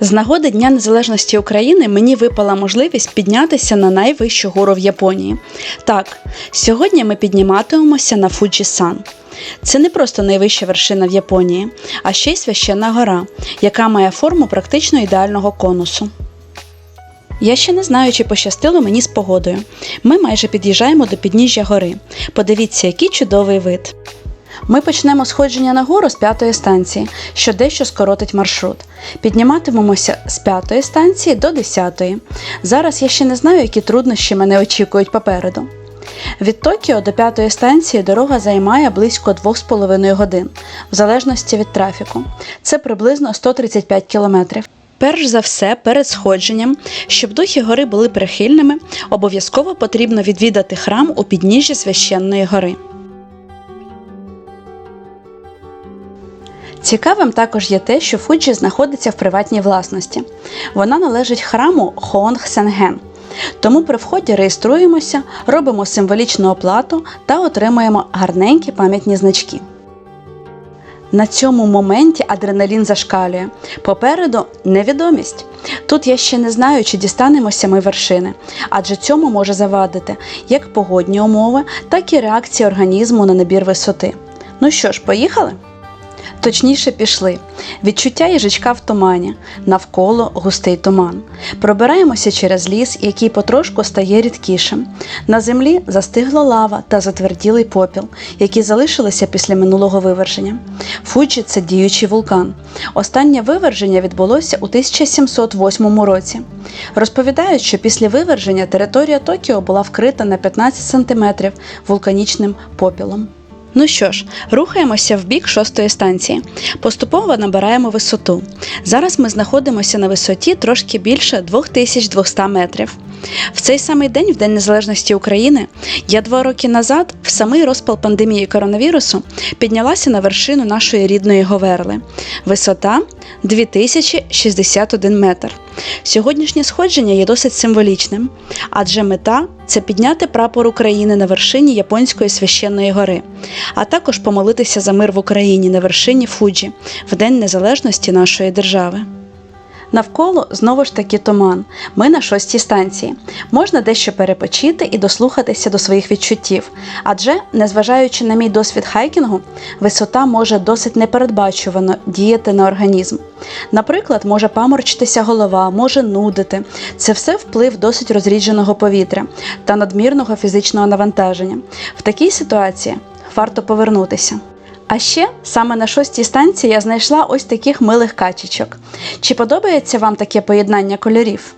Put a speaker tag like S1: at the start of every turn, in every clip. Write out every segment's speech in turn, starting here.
S1: З нагоди Дня Незалежності України мені випала можливість піднятися на найвищу гору в Японії. Так, сьогодні ми підніматимемося на Фуджі-сан. Це не просто найвища вершина в Японії, а ще й священна гора, яка має форму практично ідеального конусу. Я ще не знаю, чи пощастило мені з погодою. Ми майже під'їжджаємо до підніжжя гори. Подивіться, який чудовий вид. Ми почнемо сходження на гору з п'ятої станції, що дещо скоротить маршрут. Підніматимемося з п'ятої станції до десятої. Зараз я ще не знаю, які труднощі мене очікують попереду. Від Токіо до п'ятої станції дорога займає близько 2,5 годин, в залежності від трафіку. Це приблизно 135 кілометрів. Перш за все, перед сходженням, щоб духи гори були прихильними, обов'язково потрібно відвідати храм у підніжжі священної гори. Цікавим також є те, що Фуджі знаходиться в приватній власності. Вона належить храму Хоонг Сенген. Тому при вході реєструємося, робимо символічну оплату та отримуємо гарненькі пам'ятні значки. На цьому моменті адреналін зашкалює. Попереду невідомість. Тут я ще не знаю, чи дістанемося ми вершини, адже цьому може завадити як погодні умови, так і реакція організму на набір висоти. Ну що ж, поїхали? Точніше пішли. Відчуття їжачка в тумані, навколо густий туман. Пробираємося через ліс, який потрошку стає рідкішим. На землі застигла лава та затверділий попіл, які залишилися після минулого виверження. Фуджі це діючий вулкан. Останнє виверження відбулося у 1708 році. Розповідають, що після виверження територія Токіо була вкрита на 15 см вулканічним попілом. Ну що ж, рухаємося в бік шостої станції. Поступово набираємо висоту. Зараз ми знаходимося на висоті трошки більше 2200 метрів. В цей самий день, в День Незалежності України, я два роки назад, в самий розпал пандемії коронавірусу, піднялася на вершину нашої рідної Говерли. Висота 2061 метр. Сьогоднішнє сходження є досить символічним, адже мета це підняти прапор України на вершині Японської священної гори, а також помолитися за мир в Україні на вершині Фуджі в День Незалежності нашої держави. Навколо знову ж таки туман. Ми на шостій станції. Можна дещо перепочити і дослухатися до своїх відчуттів. Адже, незважаючи на мій досвід хайкінгу, висота може досить непередбачувано діяти на організм. Наприклад, може паморчитися голова, може нудити. Це все вплив досить розрідженого повітря та надмірного фізичного навантаження. В такій ситуації варто повернутися. А ще саме на шостій станції я знайшла ось таких милих качечок. Чи подобається вам таке поєднання кольорів?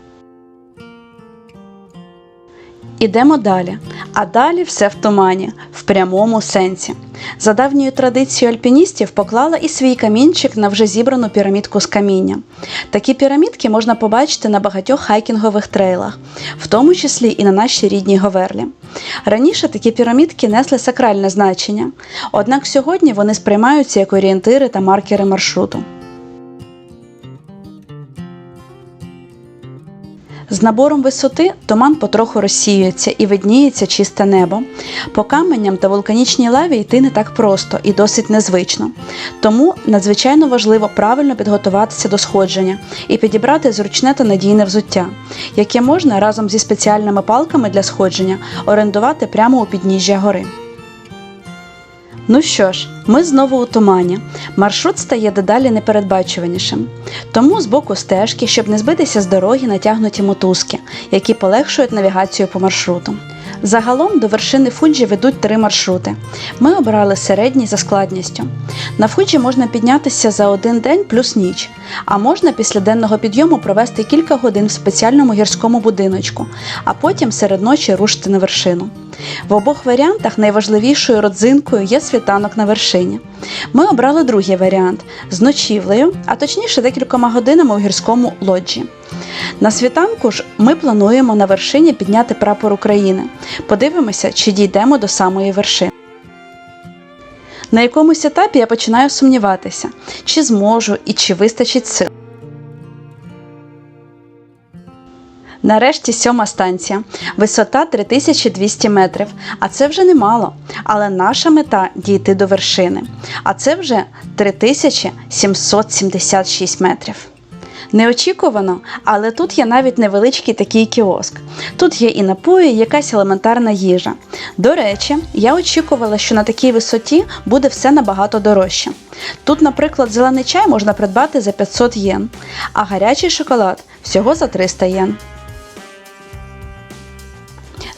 S1: Ідемо далі. А далі все в тумані, в прямому сенсі. За давньою традицією альпіністів поклала і свій камінчик на вже зібрану пірамідку з каміння. Такі пірамідки можна побачити на багатьох хайкінгових трейлах, в тому числі і на нашій рідній Говерлі. Раніше такі пірамідки несли сакральне значення, однак сьогодні вони сприймаються як орієнтири та маркери маршруту. З набором висоти туман потроху розсіюється і видніється чисте небо. По каменям та вулканічній лаві йти не так просто і досить незвично. Тому надзвичайно важливо правильно підготуватися до сходження і підібрати зручне та надійне взуття, яке можна разом зі спеціальними палками для сходження орендувати прямо у підніжжя гори. Ну що ж, ми знову у тумані. Маршрут стає дедалі непередбачуванішим. Тому з боку стежки, щоб не збитися з дороги, натягнуті мотузки, які полегшують навігацію по маршруту. Загалом до вершини Фуджі ведуть три маршрути. Ми обрали середній за складністю. На Фуджі можна піднятися за один день плюс ніч, а можна після денного підйому провести кілька годин в спеціальному гірському будиночку, а потім серед ночі рушити на вершину. В обох варіантах найважливішою родзинкою є світанок на вершині. Ми обрали другий варіант з ночівлею, а точніше декількома годинами у гірському лоджі. На світанку ж ми плануємо на вершині підняти прапор України. Подивимося, чи дійдемо до самої вершини. На якомусь етапі я починаю сумніватися, чи зможу і чи вистачить сил. Нарешті сьома станція. Висота 3200 метрів. А це вже немало. Але наша мета дійти до вершини. А це вже 3776 метрів. Неочікувано, але тут є навіть невеличкий такий кіоск. Тут є і напої, і якась елементарна їжа. До речі, я очікувала, що на такій висоті буде все набагато дорожче. Тут, наприклад, зелений чай можна придбати за 500 єн, а гарячий шоколад всього за 300 єн.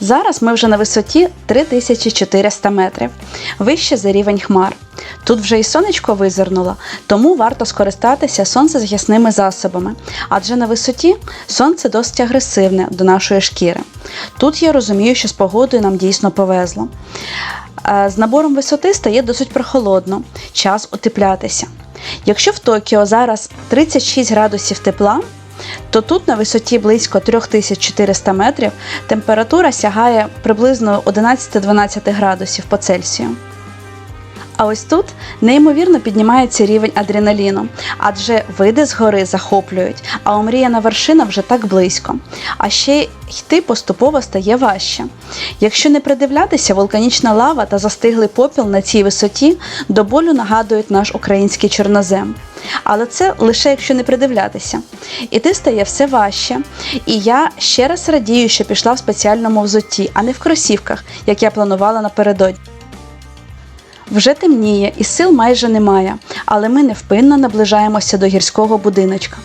S1: Зараз ми вже на висоті 3400 метрів, вище за рівень хмар. Тут вже і сонечко визирнуло, тому варто скористатися сонцезахисними засобами, адже на висоті сонце досить агресивне до нашої шкіри. Тут я розумію, що з погодою нам дійсно повезло. Е, З набором висоти стає досить прохолодно, час утеплятися. Якщо в Токіо зараз 36 градусів тепла, то тут на висоті близько 3400 метрів температура сягає приблизно 11-12 градусів по Цельсію. А ось тут неймовірно піднімається рівень адреналіну, адже види з гори захоплюють, а омріяна вершина вже так близько. А ще йти поступово стає важче. Якщо не придивлятися, вулканічна лава та застиглий попіл на цій висоті до болю нагадують наш український чорнозем. Але це лише якщо не придивлятися. Іти стає все важче. І я ще раз радію, що пішла в спеціальному взутті, а не в кросівках, як я планувала напередодні. Вже темніє і сил майже немає, але ми невпинно наближаємося до гірського будиночка.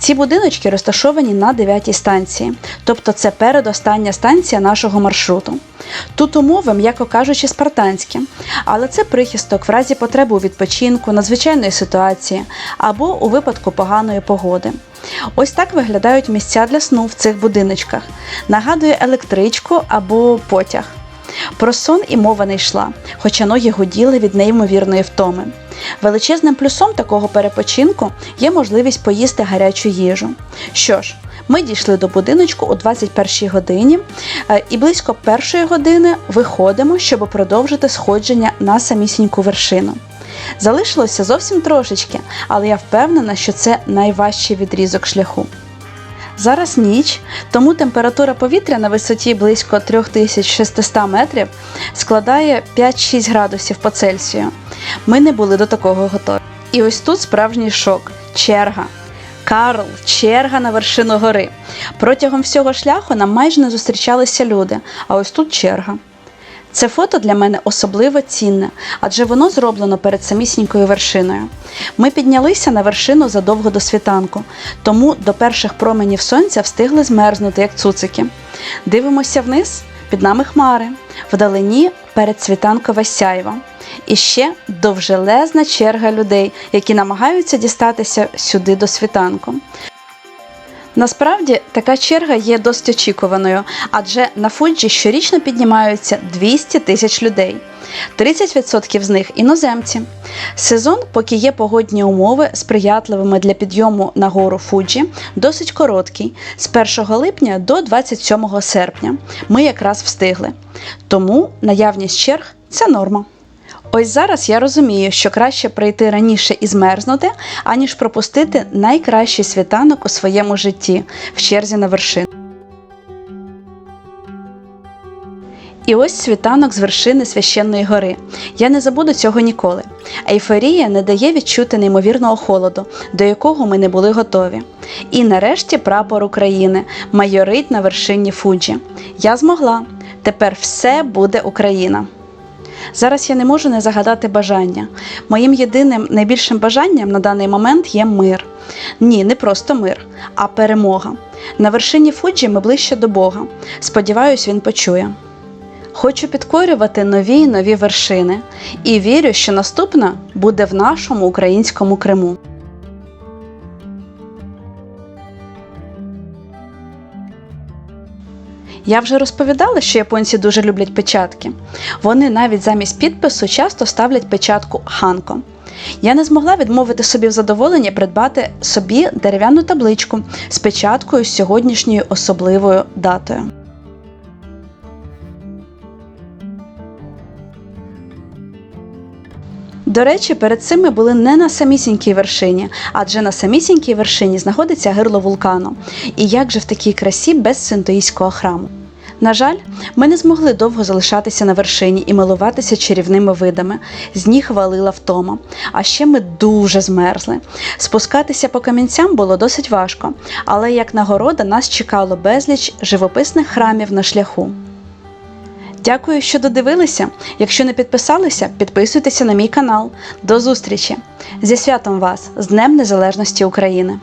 S1: Ці будиночки розташовані на 9 станції, тобто це передостання станція нашого маршруту. Тут умови, м'яко кажучи, спартанські, але це прихисток в разі потреби у відпочинку, надзвичайної ситуації або у випадку поганої погоди. Ось так виглядають місця для сну в цих будиночках. Нагадує електричку або потяг. Про сон і мова не йшла, хоча ноги гуділи від неймовірної втоми. Величезним плюсом такого перепочинку є можливість поїсти гарячу їжу. Що ж, ми дійшли до будиночку о 21 годині е, і близько першої години виходимо, щоб продовжити сходження на самісіньку вершину. Залишилося зовсім трошечки, але я впевнена, що це найважчий відрізок шляху. Зараз ніч, тому температура повітря на висоті близько 3600 метрів складає 5-6 градусів по Цельсію. Ми не були до такого готові. І ось тут справжній шок черга. Карл, черга на вершину гори. Протягом всього шляху нам майже не зустрічалися люди, а ось тут черга. Це фото для мене особливо цінне, адже воно зроблено перед самісінькою вершиною. Ми піднялися на вершину задовго до світанку, тому до перших променів сонця встигли змерзнути, як цуцики. Дивимося вниз, під нами хмари, вдалині передсвітанкове сяйво. І ще довжелезна черга людей, які намагаються дістатися сюди до світанку. Насправді така черга є досить очікуваною, адже на Фуджі щорічно піднімаються 200 тисяч людей. 30% з них іноземці. Сезон, поки є погодні умови сприятливими для підйому на гору Фуджі, досить короткий з 1 липня до 27 серпня. Ми якраз встигли. Тому наявність черг це норма. Ось зараз я розумію, що краще прийти раніше і змерзнути, аніж пропустити найкращий світанок у своєму житті в черзі на вершину. І ось світанок з вершини священної гори. Я не забуду цього ніколи. Ейфорія не дає відчути неймовірного холоду, до якого ми не були готові. І нарешті прапор України майорить на вершині Фуджі. Я змогла. Тепер все буде Україна. Зараз я не можу не загадати бажання. Моїм єдиним найбільшим бажанням на даний момент є мир. Ні, не просто мир, а перемога. На вершині Фуджі ми ближче до Бога. Сподіваюсь, він почує. Хочу підкорювати нові й нові вершини і вірю, що наступна буде в нашому українському Криму. Я вже розповідала, що японці дуже люблять печатки. Вони навіть замість підпису часто ставлять печатку Ханко. Я не змогла відмовити собі в задоволенні придбати собі дерев'яну табличку з печаткою з сьогоднішньою особливою датою. До речі, перед цим ми були не на самісінькій вершині, адже на самісінькій вершині знаходиться гирло вулкану. І як же в такій красі без синтоїського храму? На жаль, ми не змогли довго залишатися на вершині і милуватися чарівними видами. З ніг валила втома. А ще ми дуже змерзли. Спускатися по камінцям було досить важко, але як нагорода нас чекало безліч живописних храмів на шляху. Дякую, що додивилися. Якщо не підписалися, підписуйтеся на мій канал. До зустрічі! Зі святом вас з Днем Незалежності України!